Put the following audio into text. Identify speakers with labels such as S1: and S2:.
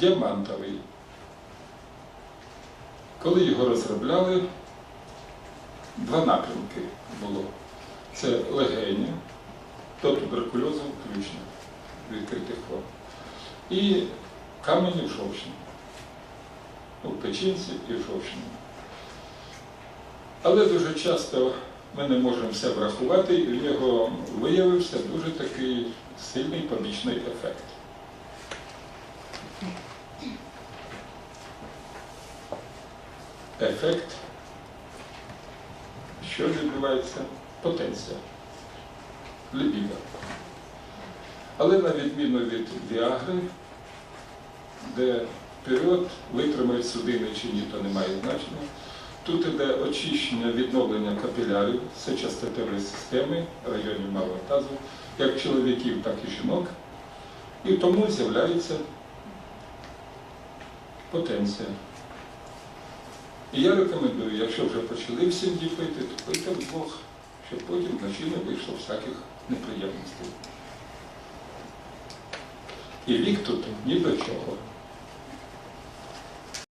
S1: діамантовий. Коли його розробляли, два напрямки було. Це легені, до туберкульозу включно відкритих форм. І камені в жовчні. У печінці і в жовчні. Але дуже часто ми не можемо все врахувати, і в нього виявився дуже такий сильний побічний ефект. Ефект, що відбувається? Потенція, лібіда. Але на відміну від Віагри, де період витримають судини чи ні, то не має значення. Тут іде очищення, відновлення капілярів, сечостатевої системи, районів малого тазу, як чоловіків, так і жінок. І тому з'являється потенція. І я рекомендую, якщо вже почали в сім'ї пити, то пийте вдвох, щоб потім вночі не вийшло всяких неприємностей. І вік тут ні до чого.